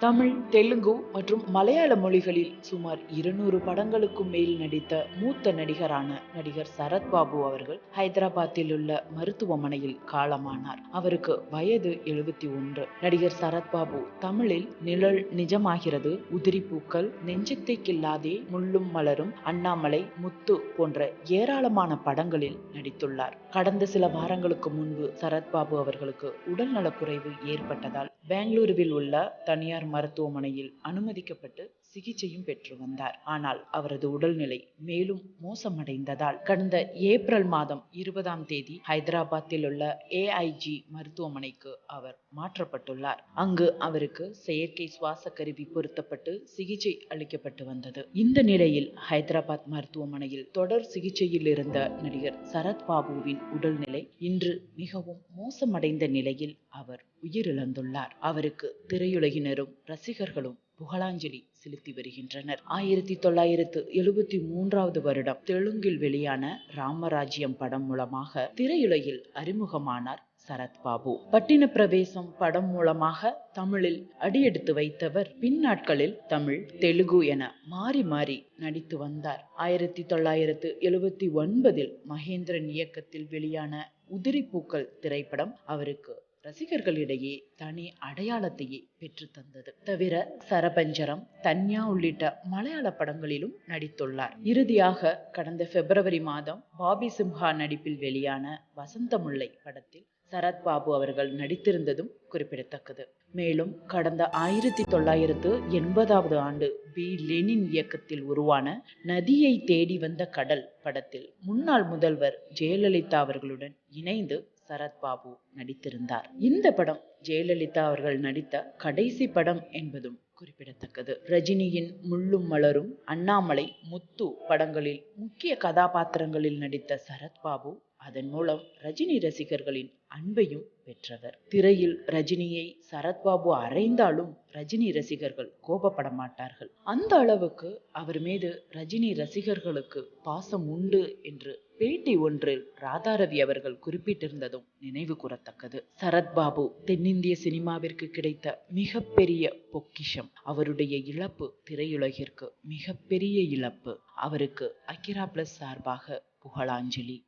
தமிழ் தெலுங்கு மற்றும் மலையாள மொழிகளில் சுமார் இருநூறு படங்களுக்கும் மேல் நடித்த மூத்த நடிகரான நடிகர் சரத்பாபு அவர்கள் ஹைதராபாத்தில் உள்ள மருத்துவமனையில் காலமானார். அவருக்கு வயது எழுபத்தி ஒன்று. நடிகர் சரத்பாபு தமிழில் நிழல் நிஜமாகிறது உதிரிப்பூக்கள் நெஞ்சத்தை கில்லாதே முள்ளும் மலரும் அண்ணாமலை முத்து போன்ற ஏராளமான படங்களில் நடித்துள்ளார். கடந்த சில வாரங்களுக்கு முன்பு சரத்பாபு அவர்களுக்கு உடல்நலக்குறைவு ஏற்பட்டதால் பெங்களூருவில் உள்ள தனியார் மருத்துவமனையில் அனுமதிக்கப்பட்டு சிகிச்சையும் பெற்று வந்தார். ஆனால் அவரது உடல்நிலை மேலும் மோசமடைந்ததால் கடந்த ஏப்ரல் மாதம் இருபதாம் தேதி ஹைதராபாத்தில் உள்ள ஏஐஜி மருத்துவமனைக்கு அவர் மாற்றப்பட்டுள்ளார். அங்கு அவருக்கு செயற்கை சுவாச கருவி பொருத்தப்பட்டு சிகிச்சை அளிக்கப்பட்டு வந்தது. இந்த நிலையில் ஹைதராபாத் மருத்துவமனையில் தொடர் சிகிச்சையில் இருந்த நடிகர் சரத் பாபுவின் உடல்நிலை இன்று மிகவும் மோசமடைந்த நிலையில் அவர் உயிரிழந்துள்ளார். அவருக்கு திரையுலகினரும் ரசிகர்களும் புகழாஞ்சலி செலுத்தி வருகின்றனர். ஆயிரத்தி தொள்ளாயிரத்து எழுபத்தி மூன்றாவது வருடம் தெலுங்கில் வெளியான ராமராஜ்யம் படம் மூலமாக திரையுலகில் அறிமுகமானார் சரத்பாபு பட்டின பிரவேசம் படம் மூலமாக தமிழில் அடியெடுத்து வைத்தவர் பின்னாட்களில் தமிழ் தெலுங்கு என மாறி மாறி நடித்து வந்தார். ஆயிரத்தி தொள்ளாயிரத்து எழுபத்தி ஒன்பதில் மகேந்திரன் இயக்கத்தில் வெளியான உதிரிப்பூக்கள் திரைப்படம் அவருக்கு ரசிகர்களிடையே தனி அடையாளத்தையே பெற்று தந்தது. தவிர சரபஞ்சரம் தன்யா உள்ளிட்ட மலையாள படங்களிலும் நடித்துள்ளார். இறுதியாக கடந்த பிப்ரவரி மாதம் பாபி சிம்ஹா நடிப்பில் வெளியான வசந்தமுல்லை படத்தில் சரத்பாபு அவர்கள் நடித்திருந்ததும் குறிப்பிடத்தக்கது. மேலும் கடந்த ஆயிரத்தி தொள்ளாயிரத்து எண்பதாவது ஆண்டு பி. லெனின் இயக்கத்தில் உருவான நதியை தேடி வந்த கடல் படத்தில் முன்னாள் முதல்வர் ஜெயலலிதா அவர்களுடன் இணைந்து சரத்பாபு நடித்திருந்தார். இந்த படம் ஜெயலலிதா அவர்கள் நடித்த கடைசி படம் என்பதும் குறிப்பிடத்தக்கது. ரஜினியின் முள்ளும் மலரும் அண்ணாமலை முத்து படங்களில் முக்கிய கதாபாத்திரங்களில் நடித்த சரத்பாபு அதன் மூலம் ரஜினி ரசிகர்களின் அன்பையும் பெற்றவர். திரையில் ரஜினியை சரத்பாபு அறைந்தாலும் ரஜினி ரசிகர்கள் கோபப்பட மாட்டார்கள். அந்த அளவுக்கு அவர் மீது ரஜினி ரசிகர்களுக்கு பாசம் உண்டு என்று பேட்டி ஒன்றில் ராதாரவி அவர்கள் குறிப்பிட்டிருந்ததும் நினைவு கூறத்தக்கது. சரத்பாபு தென்னிந்திய சினிமாவிற்கு கிடைத்த மிகப்பெரிய பொக்கிஷம். அவருடைய இழப்பு திரையுலகிற்கு மிகப்பெரிய இழப்பு. அவருக்கு அக்கிரா பிளஸ் சார்பாக புகழாஞ்சலி.